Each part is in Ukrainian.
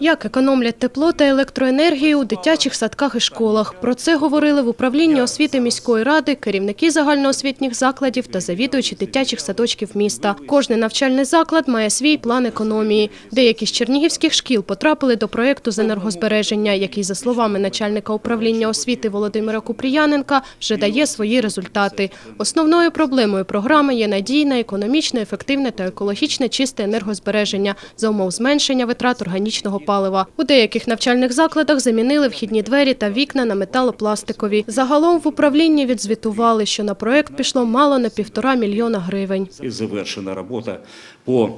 Як економлять тепло та електроенергію у дитячих садках і школах? Про це говорили в управлінні освіти міської ради, керівники загальноосвітніх закладів та завідувачі дитячих садочків міста. Кожний навчальний заклад має свій план економії. Деякі з чернігівських шкіл потрапили до проєкту з енергозбереження, який, за словами начальника управління освіти Володимира Купріяненка, вже дає свої результати. Основною проблемою програми є надійне, економічне, ефективне та екологічне чисте енергозбереження за умов зменшення витрат органічного палива. У деяких навчальних закладах замінили вхідні двері та вікна на металопластикові. Загалом в управлінні відзвітували, що на проект пішло мало не півтора мільйона гривень. І завершена робота по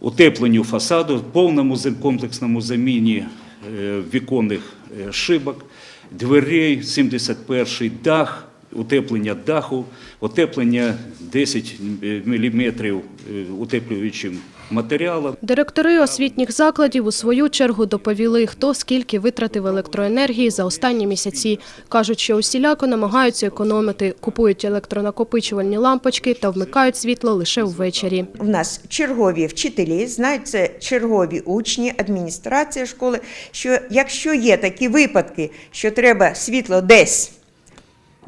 утепленню фасаду, повному комплексному заміні е, віконних е, шибок, дверей, 71-й дах, утеплення даху, утеплення 10 мм утеплюючим матеріалом. Директори освітніх закладів у свою чергу доповіли, хто скільки витратив електроенергії за останні місяці. Кажуть, що усіляко намагаються економити, купують електронакопичувальні лампочки та вмикають світло лише ввечері. У нас чергові вчителі, знають це чергові учні, адміністрація школи. Що якщо є такі випадки, що треба світло десь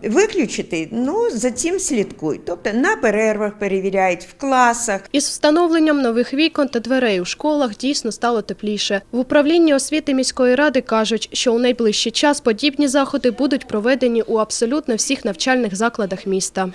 виключити, ну за цим слідкують. Тобто на перервах перевіряють, в класах. Із встановленням нових вікон та дверей у школах дійсно стало тепліше. В управлінні освіти міської ради кажуть, що у найближчий час подібні заходи будуть проведені у абсолютно всіх навчальних закладах міста.